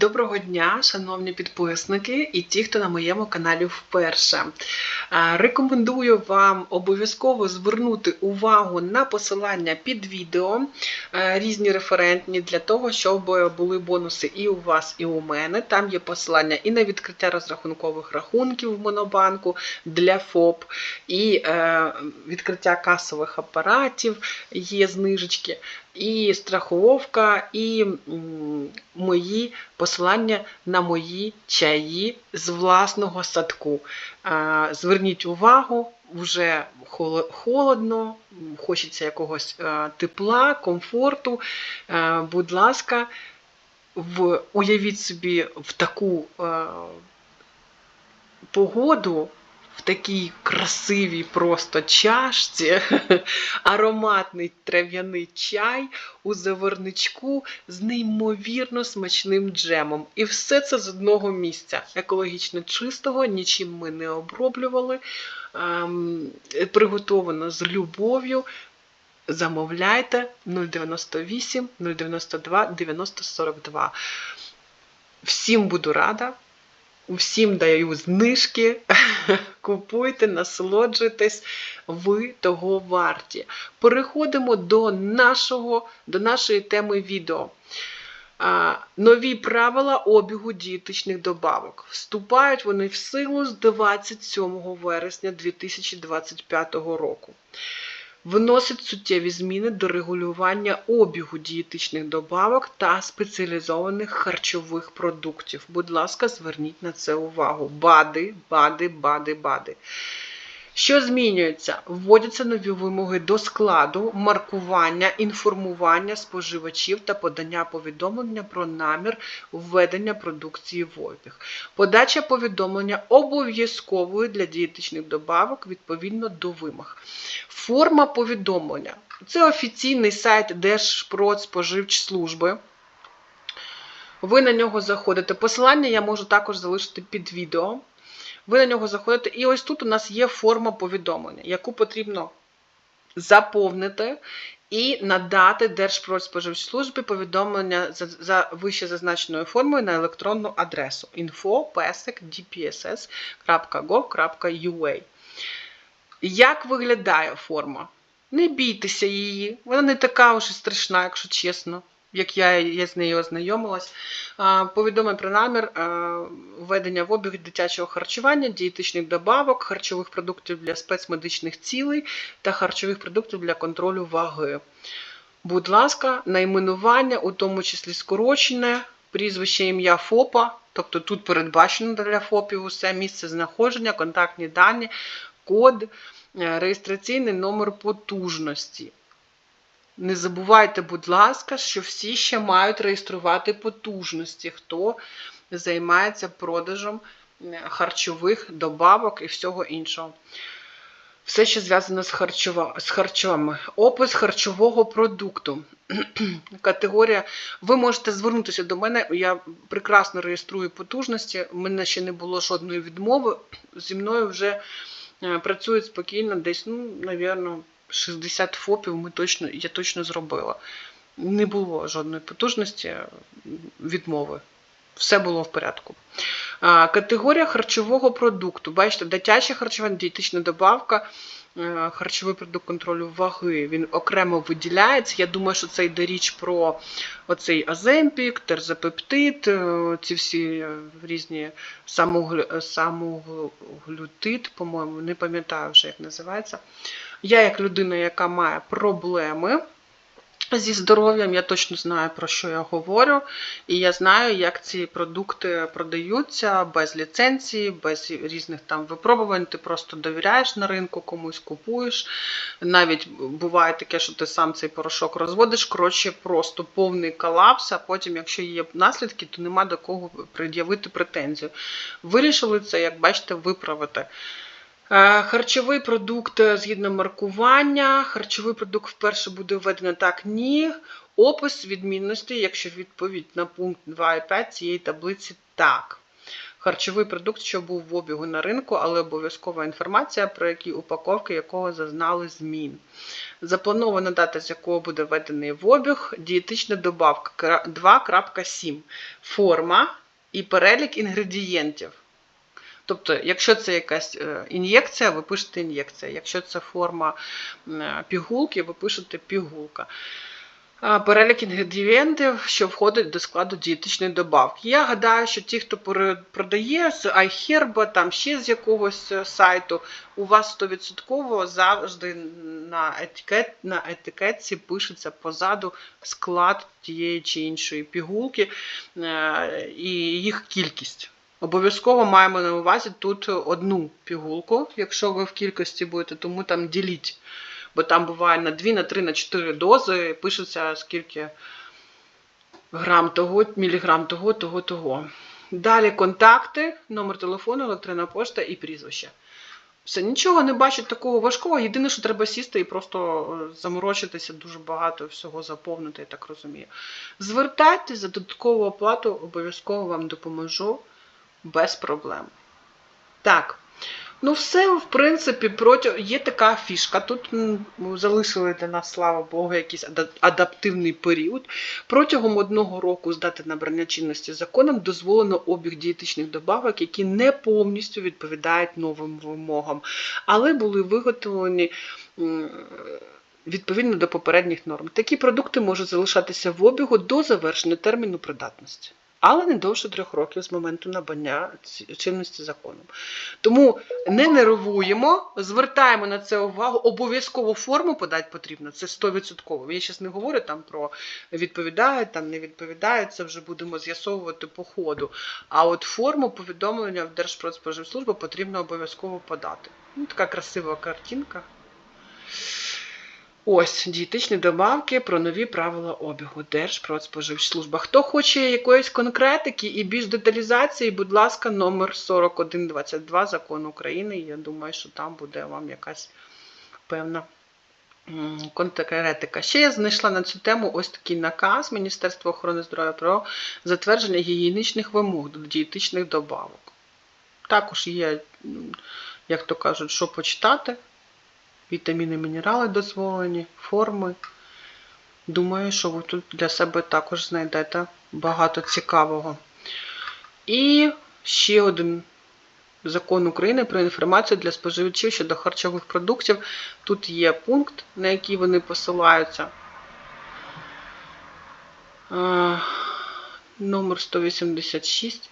Доброго дня, шановні підписники і ті, хто на моєму каналі вперше. Рекомендую вам обов'язково звернути увагу на посилання під відео, е, різні референтні, для того, щоб були бонуси і у вас, і у мене. Там є посилання і на відкриття розрахункових рахунків в Монобанку для ФОП, і е, відкриття касових апаратів, є знижечки і страховка, і мої посилання на мої чаї з власного садку. Зверніть увагу, вже холодно, хочеться якогось тепла, комфорту. Будь ласка, уявіть собі в таку погоду. В такій красивій просто чашці ароматний трав'яний чай у заварничку з неймовірно смачним джемом. І все це з одного місця. Екологічно чистого, нічим ми не оброблювали. ем, Приготовано з любов'ю. Замовляйте 098 092 9042. Всім буду рада. Всім даю знижки. Купуйте, насолоджуйтесь, ви того варті. Переходимо до, нашого, до нашої теми відео. А, Нові правила обігу дієтичних добавок. Вступають вони в силу з 27 вересня 2025 року. Вносить суттєві зміни до регулювання обігу дієтичних добавок та спеціалізованих харчових продуктів. Будь ласка, зверніть на це увагу. БАДи, БАДи, БАДи, БАДи. Що змінюється? Вводяться нові вимоги до складу, маркування, інформування споживачів та подання повідомлення про намір введення продукції в обіг. Подача повідомлення обов'язковою для дієтичних добавок відповідно до вимог. Форма повідомлення. Це офіційний сайт Держпродспоживслужби. Ви на нього заходите. Посилання я можу також залишити під відео. Ви на нього заходите, і ось тут у нас є форма повідомлення, яку потрібно заповнити і надати Держпродспоживслужбі повідомлення за, за вище зазначеною формою на електронну адресу info.dpss.gov.ua. Як виглядає форма? Не бійтеся її, вона не така уж і страшна, якщо чесно, як я, з нею ознайомилась. А, Повідомлення про намір введення в обіг дитячого харчування, дієтичних добавок, харчових продуктів для спецмедичних цілей та харчових продуктів для контролю ваги. Будь ласка, найменування, у тому числі скорочене, прізвище ім'я ФОПа, тобто тут передбачено для ФОПів усе місце знаходження, контактні дані, код, е, реєстраційний номер потужності. Не забувайте, будь ласка, що всі ще мають реєструвати потужності, хто займається продажем харчових добавок і всього іншого. Все, що зв'язано з, харчова, з харчовими. Опис харчового продукту. Категорія. Ви можете звернутися до мене. Я прекрасно реєструю потужності. У мене ще не було жодної відмови. Зі мною вже е, працюють спокійно, десь, ну, навірно, 60 ФОПів ми точно, я точно зробила. Не було жодної потужності відмови. Все було в порядку. Категорія харчового продукту. Бачите, дитяче харчування, дієтична добавка, харчовий продукт контролю ваги. Він окремо виділяється. Я думаю, що це йде річ про оцей аземпік, терзапептид, е, ці всі е, різні самоглю- самоглютид, по-моєму, не пам'ятаю вже, як називається. Я, як людина, яка має проблеми зі здоров'ям, я точно знаю, про що я говорю, і я знаю, як ці продукти продаються без ліцензії, без різних там випробувань. Ти просто довіряєш на ринку, комусь купуєш. Навіть буває таке, що ти сам цей порошок розводиш. Коротше, просто повний колапс, а потім, якщо є наслідки, то нема до кого пред'явити претензію. Вирішили це, як бачите, виправити. Е, Харчовий продукт е, згідно маркування. Харчовий продукт вперше буде введено так, ні. Опис відмінності, якщо відповідь на пункт 2 і 5 цієї таблиці так. харчовий продукт, що був в обігу на ринку, але обов'язкова інформація, про які упаковки якого зазнали змін. Запланована дата, з якого буде введений в обіг, дієтична добавка 2.7, форма і перелік інгредієнтів. Тобто, якщо це якась е, ін'єкція, ви пишете ін'єкція. Якщо це форма е, пігулки, ви пишете пігулка. Перелік інгредієнтів, що входить до складу дієтичної добавки. Я гадаю, що ті, хто продає з iHerb, там ще з якогось е, сайту, у вас 100% завжди на, етикет, на етикетці пишеться позаду склад тієї чи іншої пігулки і їх кількість. Обов'язково маємо на увазі тут одну пігулку, якщо ви в кількості будете, тому там діліть. Бо там буває на 2, на 3, на 4 дози, пишеться скільки грам того, міліграм того, того, того. Далі контакти, номер телефону, електронна пошта і прізвище. Все, нічого не бачу такого важкого. Єдине, що треба сісти і просто е, заморочитися, дуже багато всього заповнити, я так розумію. Звертайтесь за додаткову оплату, обов'язково вам допоможу без проблем. Так. Ну, все, в принципі, проти... є така фішка. Тут залишили для нас, слава Богу, якийсь адаптивний період. Протягом одного року з дати набрання чинності законом дозволено обіг дієтичних добавок, які не повністю відповідають новим вимогам, але були виготовлені. Відповідно до попередніх норм, такі продукти можуть залишатися в обігу до завершення терміну придатності, але не довше трьох років з моменту набрання ці- чинності законом. Тому не нервуємо, звертаємо на це увагу. Обов'язково форму подати потрібно. Це 100%. Я зараз не говорю там про відповідають, там не відповідають. Це вже будемо з'ясовувати по ходу. А от форму повідомлення в Держпродспоживслужбу потрібно обов'язково подати. Ну, така красива картинка. Ось дієтичні добавки про нові правила обігу Держпродспоживслужба. Хто хоче якоїсь конкретики і більш деталізації, будь ласка, номер 4122 закону України. Я думаю, що там буде вам якась певна конкретика. Ще я знайшла на цю тему ось такий наказ Міністерства охорони здоров'я про затвердження гігієнічних вимог до дієтичних добавок. Також є, як то кажуть, що почитати. Вітаміни, мінерали дозволені, форми. Думаю, що ви тут для себе також знайдете багато цікавого. І ще один закон України про інформацію для споживачів щодо харчових продуктів. Тут є пункт, на який вони посилаються. Е, Номер 186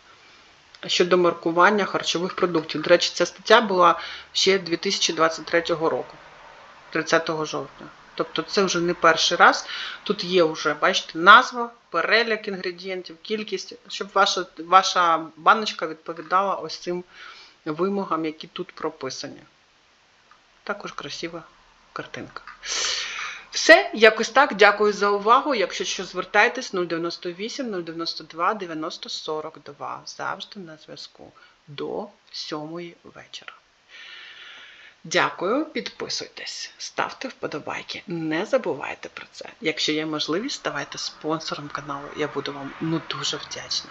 щодо маркування харчових продуктів. До речі, ця стаття була ще 2023 року, 30 жовтня. Тобто це вже не перший раз. Тут є вже, бачите, назва, перелік інгредієнтів, кількість, щоб ваша, ваша баночка відповідала ось цим вимогам, які тут прописані. Також красива картинка. Все, якось так. Дякую за увагу. Якщо що, звертайтесь 098 092 90 42. Завжди на зв'язку до 7 вечора. Дякую, підписуйтесь, ставте вподобайки. Не забувайте про це. Якщо є можливість, ставайте спонсором каналу. Я буду вам ну дуже вдячна.